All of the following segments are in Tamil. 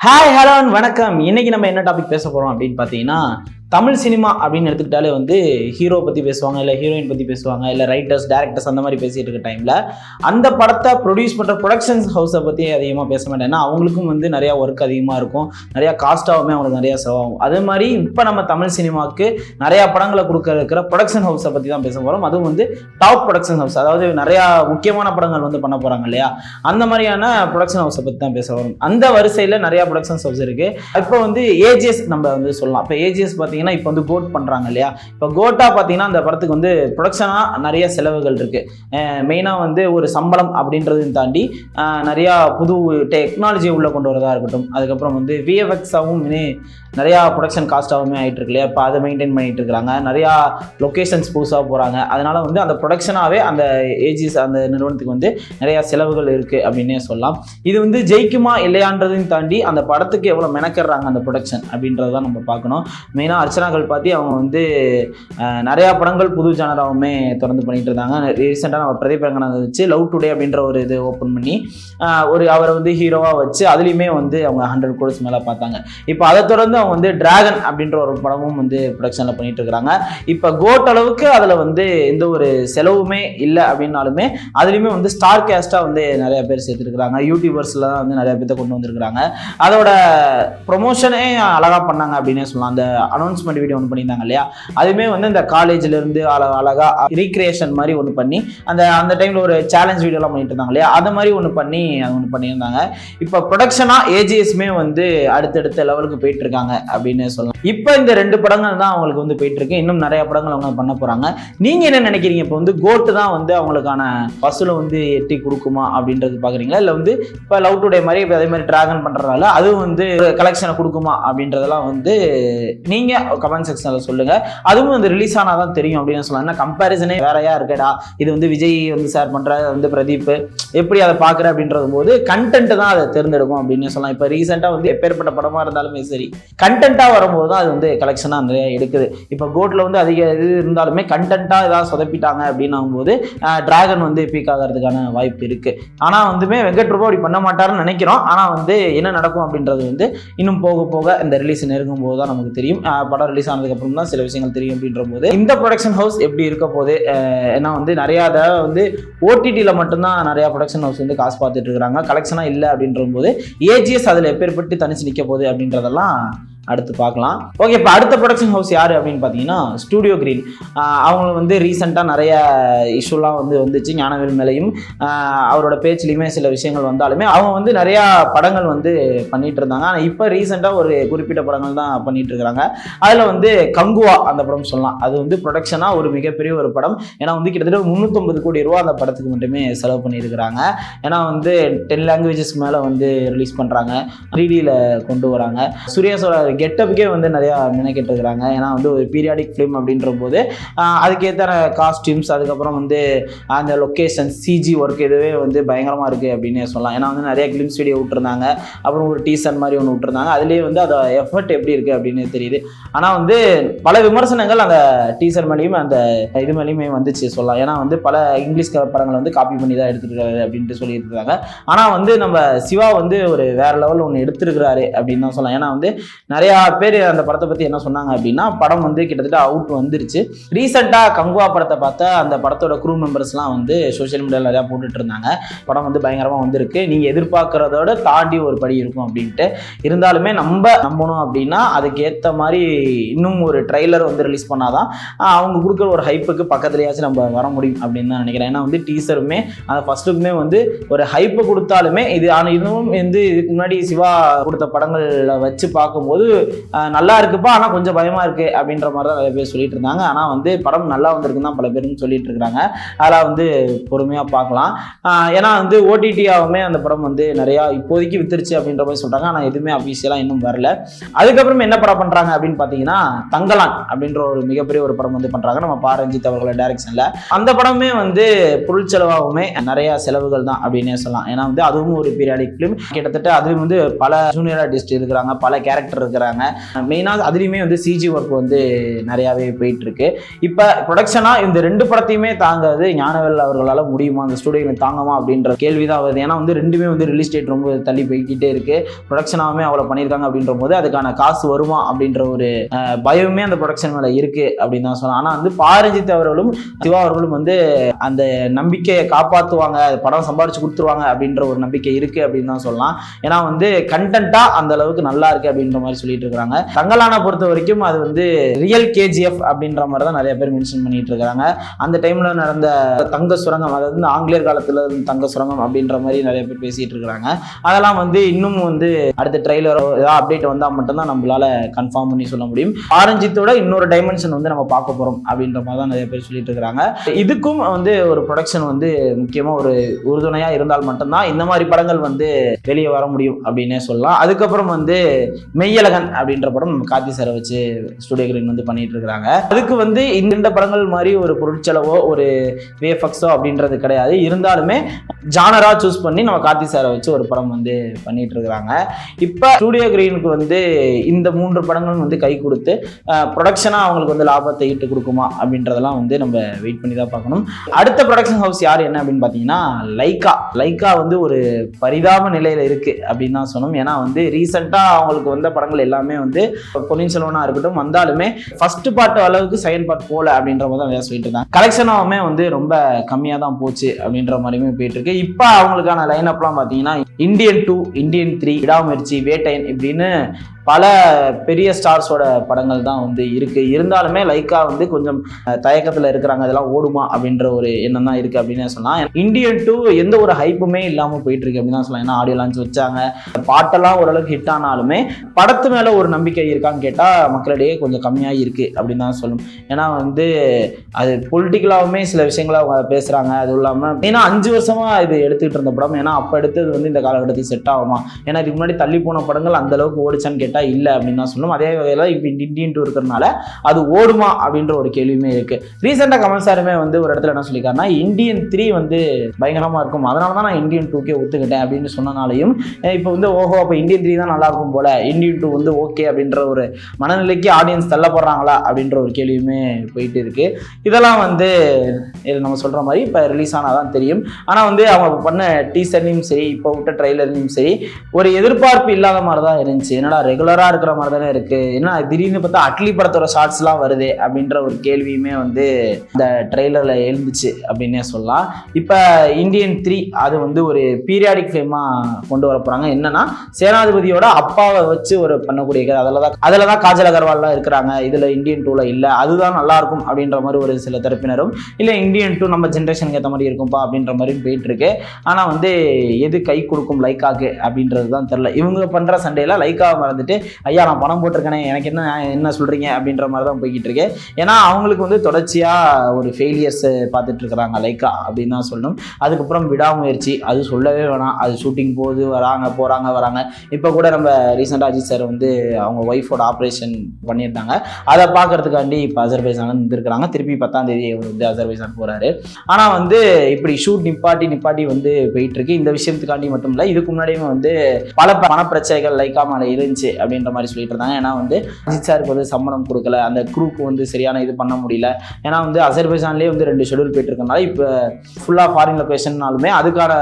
ஹாய் ஹலோ வணக்கம். இன்னைக்கு நம்ம என்ன டாபிக் பேச போறோம் அப்படின்னு பார்த்தீங்கன்னா தமிழ் சினிமா அப்படின்னு எடுத்துக்கிட்டாலே வந்து ஹீரோ பற்றி பேசுவாங்க இல்லை ஹீரோயின் பற்றி பேசுவாங்க இல்லை ரைட்டர்ஸ் டேரக்டர்ஸ் அந்த மாதிரி பேசிட்டு இருக்க டைமில் அந்த படத்தை ப்ரொடியூஸ் பண்ணுற ப்ரொடக்ஷன்ஸ் ஹவுஸை பற்றி அதிகமாக பேச மாட்டேன். ஏன்னா அவங்களுக்கும் வந்து நிறையா ஒர்க் அதிகமாக இருக்கும். நிறையா காஸ்ட்டாகவுமே அவங்களுக்கு நிறையா செலவாகும். அதே மாதிரி இப்போ நம்ம தமிழ் சினிமாவுக்கு நிறையா படங்களை கொடுக்க இருக்கிற ப்ரொடக்ஷன் ஹவுஸை பற்றி தான் பேச போகிறோம் அதுவும் வந்து டாப் ப்ரொடக்ஷன் ஹவுஸ் அதாவது நிறையா முக்கியமான படங்கள் வந்து பண்ண போகிறாங்க இல்லையா? அந்த மாதிரியான ப்ரொடக்ஷன் ஹவுஸை பற்றி தான் பேச வரும் அந்த வரிசையில் நிறையா ப்ரொடக்ஷன் ஹவுஸ் இருக்குது இப்போ வந்து ஏஜிஎஸ் நம்ம வந்து சொல்லலாம். இப்போ ஏஜிஎஸ் பார்த்தீங்கன்னா பார்த்தீங்கன்னா இப்போ வந்து கோட் பண்ணுறாங்க இல்லையா? இப்போ கோட்டாக பார்த்தீங்கன்னா அந்த படத்துக்கு வந்து ப்ரொடக்ஷனாக நிறைய செலவுகள் இருக்குது மெயினாக வந்து ஒரு சம்பளம் அப்படின்றதையும் தாண்டி நிறையா புது டெக்னாலஜி உள்ளே கொண்டு வரதாக இருக்கட்டும். அதுக்கப்புறம் வந்து விஎஃப்எக்ஸாகவும் நிறையா ப்ரொடக்ஷன் காஸ்ட்டாகவுமே ஆகிட்டு இருக்கு இல்லையா? இப்போ அதை மெயின்டைன் பண்ணிகிட்டு இருக்காங்க நிறையா லொக்கேஷன்ஸ் புதுசாக போகிறாங்க அதனால் வந்து அந்த ப்ரொடக்ஷனாகவே அந்த ஏஜிஸ் அந்த நிறுவனத்துக்கு வந்து நிறையா செலவுகள் இருக்குது அப்படின்னே சொல்லலாம். இது வந்து ஜெயிக்குமா இல்லையான்றதையும் தாண்டி அந்த படத்துக்கு எவ்வளோ மெனக்கிறாங்க அந்த ப்ரொடக்ஷன் அப்படின்றத தான் நம்ம பார்க்கணும். மெயினாக அர்ச்சனாக்கள் பார்த்து அவங்க வந்து நிறையா படங்கள் புது ஜானராகவுமே தொடர்ந்து பண்ணிகிட்டு இருந்தாங்க. ரீசெண்டாக நம்ம பிரதீப் ரங்கநாதன் வச்சு லவ் டுடே அப்படின்ற ஒரு இது ஓப்பன் பண்ணி ஒரு அவரை வந்து ஹீரோவாக வச்சு அதுலேயுமே வந்து அவங்க ஹண்ட்ரட் கோர்ஸ் மேலே பார்த்தாங்க. இப்போ அதை தொடர்ந்து அவங்க வந்து டிராகன் அப்படின்ற ஒரு படமும் வந்து ப்ரொடக்ஷனில் பண்ணிட்டு இருக்கிறாங்க இப்போ கோட் அளவுக்கு அதில் வந்து எந்த ஒரு செலவுமே இல்லை அப்படின்னாலுமே அதுலேயுமே வந்து ஸ்டார் கேஸ்ட்டாக வந்து நிறைய பேர் சேர்த்துருக்குறாங்க. யூடியூபர்ஸில் தான் வந்து நிறைய பேர்த்த கொண்டு வந்திருக்கிறாங்க. அதோட ப்ரொமோஷனே அழகாக பண்ணாங்க அப்படின்னே சொல்லலாம். அந்த அனௌன்ஸ்மெண்ட் வீடியோ ஒன்று பண்ணியிருந்தாங்க இல்லையா? அதுவுமே வந்து இந்த காலேஜ்லேருந்து அழ அழகாக ரீக்ரியேஷன் மாதிரி ஒன்று பண்ணி அந்த அந்த டைமில் ஒரு சேலஞ்ச் வீடியோலாம் பண்ணிட்டு இருந்தாங்க இல்லையா? அது மாதிரி ஒன்று பண்ணி அது ஒன்று பண்ணியிருந்தாங்க. இப்போ ப்ரொடக்ஷனாக ஏஜிஎஸ்மே வந்து அடுத்தடுத்த லெவலுக்கு போயிட்டு இருக்காங்க. அப்படின்னு சொல்லலாம் இப்போ இந்த ரெண்டு படங்கள் தான் அவங்களுக்கு வந்து போயிட்டு இருக்கு இன்னும் நிறைய படங்கள் அவங்க பண்ண போறாங்க. நீங்க என்ன நினைக்கிறீங்க? இப்போ வந்து கோட்டு தான் வந்து அவங்களுக்கான வசூலை வந்து எட்டி கொடுக்குமா அப்படின்றது பாக்குறீங்களா? இல்லை வந்து இப்போ லவ் டுடே மாதிரி இப்போ அதே மாதிரி டிராகன் பண்றதுனால அதுவும் வந்து கலெக்ஷனை கொடுக்குமா அப்படின்றதெல்லாம் வந்து நீங்க கமெண்ட் செக்ஷன்ல சொல்லுங்க. அதுவும் வந்து ரிலீஸ் ஆனாதான் தெரியும் அப்படின்னு சொல்லலாம். ஏன்னா கம்பேரிசனே வேறையா இருக்கடா. இது வந்து விஜய் வந்து ஷேர் பண்ற வந்து பிரதீப் எப்படி அதை பார்க்குற அப்படின்றது போது கண்டென்ட் தான் அதை தேர்ந்தெடுக்கும் அப்படின்னு சொல்லலாம். இப்போ ரீசெண்டாக வந்து எப்பேற்பட்ட படமா இருந்தாலுமே சரி கண்டென்ட்டா வரும்போது தான் அது வந்து கலெக்ஷனாக நிறைய எடுக்குது. இப்போ கோட்டில் வந்து அதிக இது இருந்தாலுமே கண்டென்ட்டாக ஏதாவது சொதப்பிட்டாங்க அப்படின்னும் போது டிராகன் வந்து பீக் ஆகிறதுக்கான வாய்ப்பு இருக்குது ஆனால் வந்துமே வெங்கட் ரூபா அப்படி பண்ண மாட்டாருன்னு நினைக்கிறோம். ஆனால் வந்து என்ன நடக்கும் அப்படின்றது வந்து இன்னும் போக போக இந்த ரிலீஸ் நெருங்கும் போது தான் நமக்கு தெரியும். படம் ரிலீஸ் ஆனதுக்கப்புறம் தான் சில விஷயங்கள் தெரியும் அப்படின்ற போது இந்த ப்ரொடக்ஷன் ஹவுஸ் எப்படி இருக்க போகுது? ஏன்னா வந்து நிறையா தடவை வந்து ஓடிடியில் மட்டும்தான் நிறையா ப்ரொடக்ஷன் ஹவுஸ் வந்து காசு பார்த்துட்டு இருக்கிறாங்க. கலெக்ஷனாக இல்லை அப்படின்ற போது ஏஜிஎஸ் அதில் எப்பேற்பட்டு தனிச்சு நிற்க போகுது அப்படின்றதெல்லாம் அடுத்து பார்க்கலாம். ஓகே இப்போ அடுத்த ப்ரொடக்ஷன் ஹவுஸ் யார் அப்படின்னு பார்த்தீங்கன்னா ஸ்டூடியோ கிரீன் அவங்க வந்து ரீசெண்டாக நிறைய இஷ்யூலாம் வந்து வந்துச்சு ஞானவேல் மேலையும். அவரோட பேச்சிலையுமே சில விஷயங்கள் வந்தாலுமே அவங்க வந்து நிறையா படங்கள் வந்து பண்ணிகிட்டு இருந்தாங்க. ஆனால் இப்போ ரீசெண்டாக ஒரு குறிப்பிட்ட படங்கள் தான் பண்ணிகிட்டு இருக்கிறாங்க அதில் வந்து கங்குவா அந்த படம் சொல்லலாம். அது வந்து ப்ரொடக்ஷனாக ஒரு மிகப்பெரிய ஒரு படம். ஏன்னா வந்து கிட்டத்தட்ட முந்நூற்றம்பது கோடி ரூபா அந்த படத்துக்கு மட்டுமே செலவு பண்ணியிருக்கிறாங்க. ஏன்னா வந்து டென் லாங்குவேஜஸ்க்கு மேலே வந்து ரிலீஸ் பண்ணுறாங்க த்ரீடியில் கொண்டு வராங்க. சூர்யாஸோட கெட்டப்புக்கே வந்து நிறையா நினைக்கிட்டு இருக்கிறாங்க ஏன்னா வந்து ஒரு பீரியாடிக் ஃபிலிம் அப்படின்ற போது அதுக்கேற்ற காஸ்டியூம்ஸ் அதுக்கப்புறம் வந்து அந்த லொக்கேஷன் சிஜி ஒர்க் இதுவே வந்து பயங்கரமாக இருக்குது அப்படின்னே சொல்லலாம். ஏன்னா வந்து நிறைய கிளிம்ஸ் வீடியோ விட்டுருந்தாங்க. அப்புறம் ஒரு டீசர் மாதிரி ஒன்று விட்டுருந்தாங்க. அதுலேயே வந்து அதோட எஃபர்ட் எப்படி இருக்குது அப்படின்னு தெரியுது. ஆனால் வந்து பல விமர்சனங்கள் அந்த டீசர் மேலேயும் அந்த இது மேலேயுமே வந்துச்சு சொல்லலாம். ஏன்னா வந்து பல இங்கிலீஷ் க- படங்களை வந்து காப்பி பண்ணி தான் எடுத்துருக்காரு அப்படின்ட்டு சொல்லிட்டு இருக்காங்க ஆனால் வந்து நம்ம சிவா வந்து ஒரு வேற லெவல் ஒன்று எடுத்திருக்கிறாரு அப்படின்னு தான் சொல்லலாம். ஏன்னா வந்து நிறைய நிறையா பேர் அந்த படத்தை பற்றி என்ன சொன்னாங்க அப்படின்னா படம் வந்து கிட்டத்தட்ட அவுட் வந்துருச்சு. ரீசெண்டாக கங்குவா படத்தை பார்த்தா அந்த படத்தோட க்ரூ மெம்பர்ஸ்லாம் வந்து சோஷியல் மீடியாவில் நிறையா போட்டுட்டு இருந்தாங்க. படம் வந்து பயங்கரமாக வந்திருக்கு. நீங்கள் எதிர்பார்க்குறதோட தாண்டி ஒரு படி இருக்கும் அப்படின்ட்டு. இருந்தாலுமே நம்ம நம்பணும் அப்படின்னா அதுக்கேற்ற மாதிரி இன்னும் ஒரு ட்ரைலர் வந்து ரிலீஸ் பண்ணாதான் அவங்க கொடுக்குற ஒரு ஹைப்புக்கு பக்கத்துலையாச்சும் நம்ம வர முடியும் அப்படின்னு தான் நினைக்கிறேன். ஏன்னா வந்து டீசருமே அந்த ஃபர்ஸ்ட்டுக்குமே வந்து ஒரு ஹைப்பை கொடுத்தாலுமே இது ஆனால் இதுவும் வந்து இதுக்கு முன்னாடி சிவா கொடுத்த படங்களில் வச்சு பார்க்கும்போது நல்லா இருக்குப்பா ஆனால் கொஞ்சம் பயமா இருக்கு அப்படின்ற மாதிரி தான் நிறைய பேர் சொல்லிட்டு இருந்தாங்க. ஆனால் வந்து படம் நல்லா வந்திருக்குன்னு தான் பல பேரும் சொல்லிட்டு இருக்காங்க. அதெல்லாம் வந்து பொறுமையாக பார்க்கலாம். ஏன்னா வந்து ஓடிடியாகவுமே அந்த படம் வந்து நிறையா இப்போதைக்கு வித்துருச்சு அப்படின்ற மாதிரி சொல்றாங்க. ஆனால் எதுவுமே அஃபீஷியலாக இன்னும் வரல. அதுக்கப்புறம் என்ன படம் பண்றாங்க அப்படின்னு பார்த்தீங்கன்னா தங்கலான் அப்படின்ற ஒரு மிகப்பெரிய ஒரு படம் வந்து பண்றாங்க. நம்ம பாரஞ்சித் அவர்களோட டைரக்ஷன்ல அந்த படமே வந்து பொருள் செலவாகவுமே நிறையா செலவுகள் தான் அப்படின்னே சொல்லலாம். ஏன்னா வந்து அதுவும் ஒரு பீரியாடிக் ஃபிலிம் கிட்டத்தட்ட அதுவும் வந்து பல ஜூனியர் ஆர்டிஸ்ட் இருக்கிறாங்க பல கேரக்டர் இருக்கிறாங்க. இருக்கிறாங்க மெயினாக அதுலேயுமே வந்து சிஜி ஒர்க் வந்து நிறையாவே போயிட்டு இருக்கு இப்போ ப்ரொடக்ஷனாக இந்த ரெண்டு படத்தையுமே தாங்காது. ஞானவேல் அவர்களால் முடியுமா? அந்த ஸ்டுடியோ தாங்குமா? அப்படின்ற கேள்வி தான் வருது. ஏன்னா வந்து ரெண்டுமே வந்து ரிலீஸ் டேட் ரொம்ப தள்ளி போய்கிட்டே இருக்கு. ப்ரொடக்ஷனாகவே அவ்வளோ பண்ணியிருக்காங்க அப்படின்ற போது அதுக்கான காசு வருமா? அப்படின்ற ஒரு பயமே அந்த ப்ரொடக்ஷன் மேலே இருக்கு அப்படின்னு தான் சொல்லலாம். ஆனால் வந்து பாரஞ்சித் அவர்களும் சிவா அவர்களும் வந்து அந்த நம்பிக்கையை காப்பாற்றுவாங்க படம் சம்பாரிச்சு கொடுத்துருவாங்க அப்படின்ற ஒரு நம்பிக்கை இருக்கு அப்படின்னு தான் சொல்லலாம். ஏன்னா வந்து கண்டென்ட்டாக அந்த அளவுக்கு நல்லா இருக்கு அப்படின்ற மாதிரி சொல்லிட்டு இருக்காங்க தங்கலானா பொறுத்த வரைக்கும் அது வந்து ரியல் கேஜிஎஃப் அப்படின்ற மாதிரி தான் நிறைய பேர் மென்ஷன் பண்ணிட்டு இருக்காங்க அந்த டைம்ல நடந்த தங்க சுரங்கம் அதாவது ஆங்கிலேயர் காலத்துல தங்க சுரங்கம் அப்படின்ற மாதிரி நிறைய பேர் பேசிட்டு இருக்காங்க அதெல்லாம் வந்து இன்னும் வந்து அடுத்த ட்ரெய்லரோ ஏதாவது அப்டேட் வந்தால் மட்டும்தான் நம்மளால கன்ஃபார்ம் பண்ணி சொல்ல முடியும். ஆரஞ்சித்தோட இன்னொரு டைமென்ஷன் வந்து நம்ம பார்க்க போறோம் அப்படின்ற மாதிரி தான் நிறைய பேர் சொல்லிட்டு இருக்காங்க இதுக்கும் வந்து ஒரு ப்ரொடக்ஷன் வந்து முக்கியமா ஒரு உறுதுணையா இருந்தால் மட்டும்தான் இந்த மாதிரி படங்கள் வந்து வெளியே வர முடியும் அப்படின்னே சொல்லலாம். அதுக்கப்புறம் வந்து மெய்யழகன் அப்படின்ற படம் நம்ம கார்த்தி சாரை வச்சு ஸ்டுடியோ கிரீன் வந்து பண்ணிட்டு இருக்கிறாங்க. அதுக்கு வந்து இந்த படங்கள் மாதிரி ஒரு பொருட்செலவோ ஒரு வேஃபக்ஸோ அப்படின்றது கிடையாது. இருந்தாலுமே ஜானரா சூஸ் பண்ணி நம்ம கார்த்தி சாரை வச்சு ஒரு படம் வந்து பண்ணிட்டு இருக்கிறாங்க. இப்போ ஸ்டூடியோ கிரீனுக்கு வந்து இந்த மூன்று படங்களும் வந்து கை கொடுத்து ப்ரொடக்ஷனாக அவங்களுக்கு வந்து லாபத்தை ஈட்டு கொடுக்குமா அப்படின்றதெல்லாம் வந்து நம்ம வெயிட் பண்ணி தான் பார்க்கணும். அடுத்த ப்ரொடக்ஷன் ஹவுஸ் யார் என்ன அப்படின்னு பார்த்தீங்கன்னா லைக்கா லைக்கா வந்து ஒரு பரிதாப நிலையில் இருக்குது அப்படின்னு தான் சொன்னோம் ஏன்னா வந்து ரீசெண்டாக அவங்களுக்கு வந்த படங்கள் எல்லாமே வந்து பொன்னியின் செல்வனா இருக்கட்டும் வந்தாலுமே ஃபர்ஸ்ட் பார்ட் அளவுக்கு செகண்ட் பார்ட் போல அப்படின்ற மாதிரி தான் சொல்லிட்டு இருந்தாங்க. கலெக்ஷனாகவுமே வந்து ரொம்ப கம்மியாக தான் போச்சு அப்படின்ற மாதிரியுமே போயிட்டு இருக்கு. இப்போ அவங்களுக்கான லைன் அப்லாம் பார்த்தீங்கன்னா இந்தியன் டூ இந்தியன் த்ரீ விடாமுயற்சி வேட்டையன் இப்படின்னு பல பெரிய ஸ்டார்ஸோட படங்கள் தான் வந்து இருக்கு. இருந்தாலுமே லைக்கா வந்து கொஞ்சம் தயக்கத்தில் தயக்கத்துல இருக்கிறாங்க. அதெல்லாம் ஓடுமா அப்படின்ற ஒரு எண்ணம் தான் இருக்கு அப்படின்னு சொல்லலாம். இந்தியன் டூ எந்த ஒரு ஹைப்புமே இல்லாம போயிட்டு இருக்கு அப்படின்னு தான் சொல்லலாம். ஏன்னா ஆடியோ லான்ச் வச்சாங்க. பாட்டெல்லாம் ஓரளவுக்கு ஹிட் ஆனாலுமே படத்து மேல ஒரு நம்பிக்கை இருக்கான்னு கேட்டா மக்களிடையே கொஞ்சம் கம்மியாக இருக்கு அப்படின்னு தான் சொல்லணும் ஏன்னா வந்து அது பொலிட்டிக்கலாகவுமே சில விஷயங்களை அவங்க பேசுறாங்க. அதுவும் இல்லாம ஏன்னா அஞ்சு வருஷமா இது எடுத்துக்கிட்டு இருந்த படம். ஏன்னா அப்ப எடுத்தது வந்து இந்த காலகட்டத்துக்கு செட் ஆகுமா? ஏன்னா இதுக்கு முன்னாடி தள்ளி போன படங்கள் அந்த அளவுக்கு ஓடிச்சான்னு கேட்டா இல்லை அப்படின்னு தான் சொல்லணும். அதே வகையில் இப்போ இண்டியன் டூ இருக்கிறதுனால அது ஓடுமா அப்படின்ற ஒரு கேள்வியுமே இருக்குது ரீசெண்டாக கமல் சாருமே வந்து ஒரு இடத்துல என்ன சொல்லியிருக்காருன்னா இந்தியன் த்ரீ வந்து பயங்கரமாக இருக்கும். அதனால தான் நான் இந்தியன் டூக்கே ஒத்துக்கிட்டேன் அப்படின்னு சொன்னனாலையும் இப்போ வந்து ஓஹோ அப்போ இந்தியன் த்ரீ தான் நல்லா இருக்கும் போல. இந்தியன் டூ வந்து ஓகே அப்படின்ற ஒரு மனநிலைக்கு ஆடியன்ஸ் தள்ளப்படுறாங்களா அப்படின்ற ஒரு கேள்வியுமே போயிட்டு இருக்குது இதெல்லாம் வந்து இது நம்ம சொல்கிற மாதிரி இப்போ ரிலீஸ் ஆனால் தான் தெரியும். ஆனால் வந்து அவங்க பண்ண டீசர்லையும் சரி இப்போ விட்ட ட்ரெய்லர்லையும் சரி ஒரு எதிர்பார்ப்பு இல்லாத மாதிரி தான் இருந்துச்சு. என்னடா ரெகுலராக இருக்கிற மாதிரி தானே இருக்கு. என்ன திடீர்னு பார்த்தா அட்லி படத்தோட ஷார்ட்ஸ்லாம் வருது அப்படின்ற ஒரு கேள்வியுமே வந்து இந்த ட்ரெய்லரில் எழுந்துச்சு அப்படின்னே சொல்லலாம். இப்போ இந்தியன் த்ரீ அது வந்து ஒரு பீரியாடிக் ஃபிலிமாக கொண்டு வர போகிறாங்க என்னன்னா சேனாதிபதியோட அப்பாவை வச்சு ஒரு பண்ணக்கூடிய அதில் தான் அதில் தான் காஜல் அகர்வால்லாம் இருக்கிறாங்க. இதில் இந்தியன் டூவில் இல்லை. அதுதான் நல்லா இருக்கும் அப்படின்ற மாதிரி ஒரு சில தரப்பினரும் இல்லை இந்தியன் டூ நம்ம ஜென்ரேஷனுக்கு ஏற்ற மாதிரி இருக்கும்பா அப்படின்ற மாதிரி போயிட்டு இருக்கு ஆனால் வந்து எது கை கொடுக்கும் லைக்காக்கு அப்படின்றது தான் தெரில இவங்க பண்ணுற சண்டையில் லைக்காவை மறந்துட்டு ஐயா நான் பணம் போட்டிருக்கேனே எனக்கு என்ன என்ன சொல்கிறீங்க அப்படின்ற மாதிரி தான் போய்கிட்டு இருக்கு. ஏன்னா அவங்களுக்கு வந்து தொடர்ச்சியாக ஒரு ஃபெயிலியர்ஸ் பார்த்துட்டு இருக்கிறாங்க லைக்கா அப்படின்னு தான் சொல்லணும். அதுக்கப்புறம் விடாமுயற்சி அது சொல்லவே வேணாம். அது ஷூட்டிங் போகுது வராங்க போகிறாங்க வராங்க. இப்போ கூட நம்ம ரீசெண்டாக அஜித் சார் வந்து அவங்க ஒய்ஃபோட ஆப்ரேஷன் பண்ணியிருந்தாங்க. அதை பார்க்கறதுக்காண்டி இப்போ அசர்பைசான் வந்துருக்காங்க திருப்பி பத்தாம் தேதி அவர் வந்து அசர்பைசான் போகிறாரு ஆனால் வந்து இப்படி ஷூட் நிப்பாட்டி நிப்பாட்டி வந்து போயிட்டு இருக்கு. இந்த விஷயத்துக்காண்டி மட்டும் இல்லை இதுக்கு முன்னாடியுமே வந்து பல பணப்பிரச்சனைகள் லைக்கா மேலே இருந்துச்சு. அப்படின்ற மாதிரி சொல்லிட்டு இருந்தாங்க. ஏன்னா வந்து அஜித் சாருக்கு வந்து சம்மணம் கொடுக்கல. அந்த குரூப் வந்து சரியான இது பண்ண முடியல. ஏன்னா வந்து அசர்பைசான்லேயே வந்து ரெண்டு ஷெடியூல் போயிட்டு இருக்கனால இப்போ ஃபுல்லாக ஃபாரின் லொக்கேஷன்னாலுமே அதுக்கான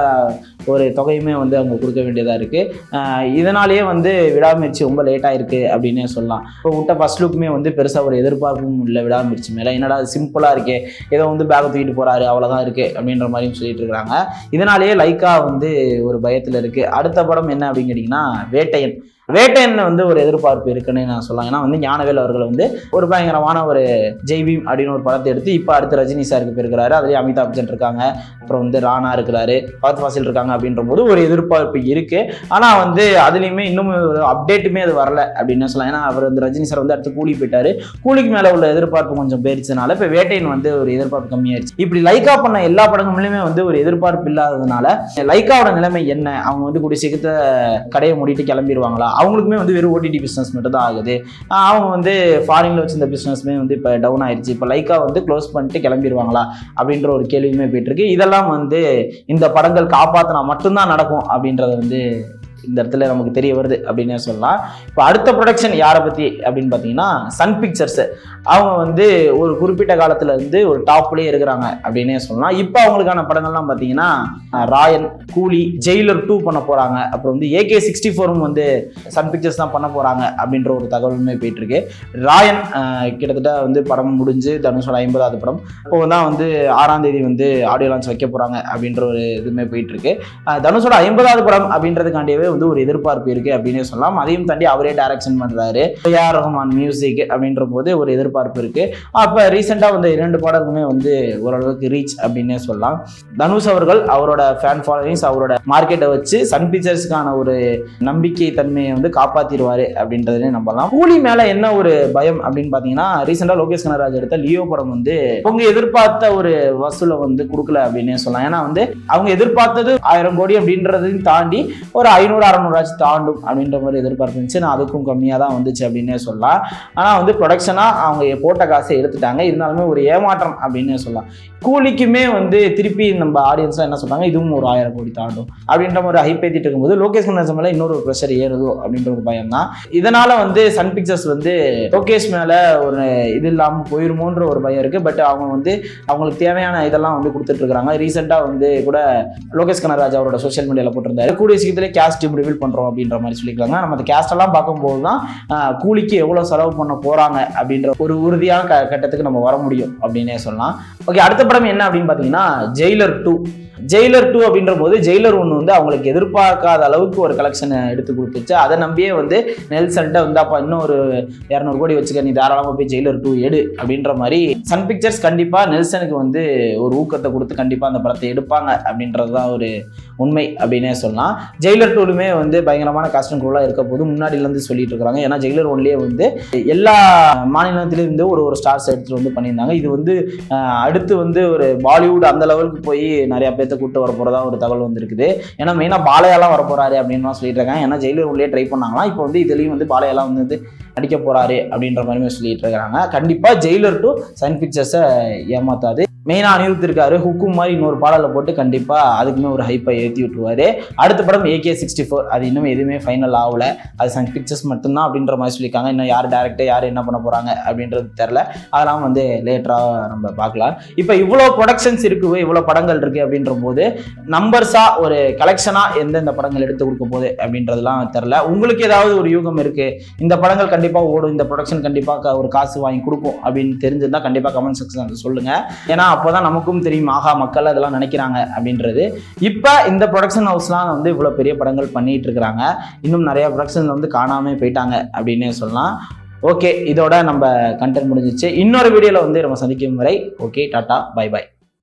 ஒரு தொகையுமே வந்து அவங்க கொடுக்க வேண்டியதாக இருக்குது இதனாலேயே வந்து விடாமுயற்சி ரொம்ப லேட்டாக இருக்குது அப்படின்னே சொல்லலாம். இப்போ விட்ட ஃபர்ஸ்ட் லுக்குமே வந்து பெருசாக ஒரு எதிர்பார்ப்பும் இல்லை விடாமுயற்சி மேலே. என்னடா சிம்பிளாக இருக்கே. ஏதோ வந்து பேக்கை தூக்கிட்டு போகிறாரு அவ்வளோதான் இருக்குது அப்படின்ற மாதிரியும் சொல்லிட்டு இருக்கிறாங்க இதனாலேயே லைக்கா வந்து ஒரு பயத்தில் இருக்குது அடுத்த படம் என்ன அப்படின்னு கேட்டிங்கன்னா வேட்டையன். வேட்டையன் வந்து ஒரு எதிர்பார்ப்பு இருக்குன்னு நான் சொல்லலாம். ஏன்னா வந்து ஞானவேல் அவர்கள் வந்து ஒரு பயங்கரமான ஒரு ஜெய்பீம் அப்படின்னு ஒரு படத்தை எடுத்து இப்போ அடுத்து ரஜினி சாருக்கு போயிருக்கிறாரு. அதுலேயே அமிதாப் பச்சன் இருக்காங்க. அப்புறம் வந்து ராணா இருக்கிறாரு. பகத் ஃபாசில் இருக்காங்க அப்படின்ற போது ஒரு எதிர்பார்ப்பு இருக்கு. ஆனால் வந்து அதுலேயுமே இன்னும் ஒரு அப்டேட்டுமே அது வரல அப்படின்னு சொல்லலாம். ஏன்னா அவர் வந்து ரஜினி சார் வந்து அடுத்து கூலி போயிட்டாரு. கூலிக்கு மேலே உள்ள எதிர்பார்ப்பு கொஞ்சம் போயிருச்சனால இப்போ வேட்டையன் வந்து ஒரு எதிர்பார்ப்பு கம்மியாயிருச்சு. இப்படி லைக்கா பண்ண எல்லா படங்களுமே வந்து ஒரு எதிர்பார்ப்பு இல்லாததுனால லைக்காவோட நிலைமை என்ன? அவங்க வந்து கூடிய சீக்கிரத்தை கடையை மூடிட்டு கிளம்பிடுவாங்களா அவங்களுக்குமே வந்து வெறும் ஓடிடி பிஸ்னஸ் மட்டும் தான் ஆகுது. அவங்க வந்து ஃபாரினில் வச்சிருந்த பிஸ்னஸ்மே வந்து இப்போ டவுன் ஆயிடுச்சு இப்போ லைக்காக வந்து க்ளோஸ் பண்ணிட்டு கிளம்பிடுவாங்களா? அப்படின்ற ஒரு கேள்வியுமே போயிட்டுருக்கு இதெல்லாம் வந்து இந்த படங்கள் காப்பாற்றினா மட்டும்தான் நடக்கும் அப்படின்றத வந்து இந்த இடத்துல நமக்கு தெரிய வருது அப்படின்னே சொல்லலாம் இப்போ அடுத்த ப்ரொடக்ஷன் யாரை பற்றி அப்படின்னு பார்த்தீங்கன்னா சன் பிக்சர்ஸு அவங்க வந்து ஒரு குறிப்பிட்ட காலத்தில் இருந்து ஒரு டாப்லேயே இருக்கிறாங்க அப்படின்னே சொல்லலாம் இப்போ அவங்களுக்கான படங்கள்லாம் பார்த்தீங்கன்னா ராயன் கூலி ஜெயிலர் டூ பண்ண போகிறாங்க அப்புறம் வந்து ஏகே சிக்ஸ்டி ஃபோரும் வந்து சன் பிக்சர்ஸ் தான் பண்ண போகிறாங்க அப்படின்ற ஒரு தகவலுமே போயிட்டுருக்கு. ராயன் கிட்டத்தட்ட வந்து படம் முடிஞ்சு தனுஷோட ஐம்பதாவது படம். இப்போ தான் வந்து ஆறாம் தேதி வந்து ஆடியோ லான்ச் வைக்க போகிறாங்க அப்படின்ற ஒரு இதுவுமே போயிட்டுருக்கு. தனுஷோட ஐம்பதாவது படம் அப்படின்றதுக்காண்டியவே வந்து ஒரு எதிர்பார்ப்பு இருக்கு அப்படின்னே சொல்லலாம். அதையும் தாண்டி அவரே டைரக்ஷன் பண்றாரு. ஏஆர் ரஹ்மான் மியூசிக் அப்படின்ற போது ஒரு எதிர்பார்ப்பு இருக்கு. அப்போ ரீசெண்டாக வந்து இரண்டு பாடல்களுமே வந்து ஓரளவுக்கு ரீச் அப்படின்னே சொல்லலாம். தனுஷ் அவர்கள் அவரோட ஃபேன் ஃபாலோயிங்ஸ் அவரோட மார்க்கெட்டை வச்சு சன் பிக்சர்ஸ்க்கான ஒரு நம்பிக்கை தன்மையை வந்து காப்பாத்திடுவாரு அப்படின்றதுலே நம்பலாம். கூலி மேல என்ன ஒரு பயம் அப்படின்னு பாத்தீங்கன்னா ரீசெண்டா லோகேஷ் கனராஜ் எடுத்த லியோ படம் வந்து அவங்க எதிர்பார்த்த ஒரு வசூலை வந்து கொடுக்கல அப்படின்னே சொல்லலாம். ஏன்னா வந்து அவங்க எதிர்பார்த்தது ஆயிரம் கோடி அப்படின்றதையும் தாண்டி ஒரு ஐநூறு அறநூறாச்சும் தாண்டும் அப்படின்ற மாதிரி எதிர்பார்ப்பு இருந்துச்சு. நான் அதுக்கும் கம்மியாக தான் வந்துச்சு அப்படின்னே சொல்லலாம். ஆனால் வந்து ப்ரொடக்ஷனாக அவங்க போட்ட காசை எடுத்துட்டாங்க. இருந்தாலுமே ஒரு ஏமாற்றம் அப்படின்னே சொல்லலாம். கூலிக்குமே வந்து திருப்பி நம்ம ஆடியன்ஸ்லாம் என்ன சொல்றாங்க? இதுவும் ஒரு ஆயிரம் கோடி தாண்டும் அப்படின்ற மாதிரி ஹைப் ஏற்றிட்டு இருக்கும்போது லோகேஷ் கனராஜ் மேலே இன்னொரு ப்ரெஷர் ஏறுதோ அப்படின்ற ஒரு பயம் தான். இதனால வந்து சன் பிக்சர்ஸ் வந்து லோகேஷ் மேலே ஒரு இது இல்லாமல் போயிருமோன்ற ஒரு பயம் இருக்கு. பட் அவங்க வந்து அவங்களுக்கு தேவையான இதெல்லாம் வந்து கொடுத்துட்டு இருக்காங்க ரீசெண்டாக வந்து கூட லோகேஷ் கனராஜ் அவரோட சோஷியல் மீடியாவில் போட்டிருந்தாரு. கூடிய சீக்கிரத்திலே கேஸ்ட் டீம் ரிவீல் பண்ணுறோம் அப்படின்ற மாதிரி சொல்லியிருக்காங்க. நம்ம அந்த கேஸ்ட் எல்லாம் பார்க்கும்போது தான் கூலிக்கு எவ்வளோ செலவு பண்ண போகிறாங்க அப்படின்ற ஒரு உறுதியான க கட்டத்துக்கு நம்ம வர முடியும் அப்படின்னே சொல்லலாம். ஓகே அடுத்த படம் என்ன அப்படின்னு பார்த்தீங்கன்னா ஜெயிலர் டூ ஜெயிலர் டூ அப்படின்ற போது ஜெயிலர் ஒன்று வந்து அவங்களுக்கு எதிர்பார்க்காத அளவுக்கு ஒரு கலெக்ஷனை எடுத்து கொடுத்துச்சு. அதை நம்பியே வந்து நெல்சன்ட்ட வந்து அப்போ இன்னும் ஒரு இரநூறு கோடி வச்சுக்க நீ தாராளமாக போய் ஜெயிலர் டூ எடு அப்படின்ற மாதிரி சன் பிக்சர்ஸ் கண்டிப்பாக நெல்சனுக்கு வந்து ஒரு ஊக்கத்தை கொடுத்து கண்டிப்பாக அந்த படத்தை எடுப்பாங்க அப்படின்றது தான் ஒரு உண்மை அப்படின்னே சொல்லலாம். ஜெயிலர் டூலுமே வந்து பயங்கரமான காஸ்டியூம் குரூலாக இருக்க போது முன்னாடிலேருந்து சொல்லிட்டு இருக்கிறாங்க ஏன்னா ஜெயிலர் ஒன்லேயே வந்து எல்லா மாநிலத்திலிருந்து ஒரு ஒரு ஸ்டார்ஸ் எடுத்துகிட்டு வந்து பண்ணியிருந்தாங்க. இது வந்து அடுத்து வந்து ஒரு பாலிவுட் அந்த லெவலுக்கு போய் நிறையா பேர் பேர்த்த கூட்டு வர போறதா ஒரு தகவல் வந்திருக்குது. ஏன்னா மெயினாக பாலையெல்லாம் வர போறாரு அப்படின்னு சொல்லிட்டு இருக்காங்க ஏன்னா ஜெயிலர் உள்ளே ட்ரை பண்ணாங்களாம் இப்போ வந்து இதுலேயும் வந்து பாலையெல்லாம் வந்து நடிக்க போறாரு அப்படின்ற மாதிரி சொல்லிட்டு இருக்காங்க கண்டிப்பா ஜெயிலர் டு சன் பிக்சர்ஸை ஏமாத்தாது. மெயினாக அனிருத் இருக்காரு ஹுக்கும் மாதிரி இன்னொரு பாடலை போட்டு கண்டிப்பாக அதுக்குமே ஒரு ஹைப்பை ஏற்றி விட்டுருவாரு. அடுத்த படம் ஏகே சிக்ஸ்டி ஃபோர் அது இன்னும் எதுவுமே ஃபைனல் ஆகலை. அது சன் பிக்சர்ஸ் மட்டும்தான் அப்படின்ற மாதிரி சொல்லியிருக்காங்க. இன்னும் யார் டேரக்டர் யார் என்ன பண்ண போகிறாங்க அப்படின்றது தெரில அதெல்லாம் வந்து லேட்டராக நம்ம பார்க்கலாம். இப்போ இவ்வளோ ப்ரொடக்ஷன்ஸ் இருக்குது இவ்வளோ படங்கள் இருக்குது அப்படின்ற போது நம்பர்ஸாக ஒரு கலெக்ஷனாக எந்தெந்த படங்கள் எடுத்து கொடுக்க போகுது அப்படின்றதுலாம் தெரில உங்களுக்கு ஏதாவது ஒரு யூகம் இருக்குது இந்த படங்கள் கண்டிப்பாக ஓடும் இந்த ப்ரொடக்ஷன் கண்டிப்பாக ஒரு காசு வாங்கி கொடுக்கும் அப்படின்னு தெரிஞ்சிருந்தால் கண்டிப்பாக கமெண்ட் செக்ஷன் சொல்லுங்கள் ஏன்னா அப்போ தான் நமக்கும் தெரியும் ஆகா மக்கள் அதெல்லாம் நினைக்கிறாங்க அப்படின்றது. இப்போ இந்த ப்ரொடக்ஷன் ஹவுஸ்லாம் வந்து இவ்வளோ பெரிய படங்கள் பண்ணிட்டு இருக்கிறாங்க. இன்னும் நிறைய ப்ரொடக்ஷன் வந்து காணாமல் போயிட்டாங்க அப்படின்னே சொல்லலாம். ஓகே இதோட நம்ம கண்டென்ட் முடிஞ்சிச்சு. இன்னொரு வீடியோவில் வந்து நம்ம சந்திக்கும் வரை ஓகே டாட்டா பை பை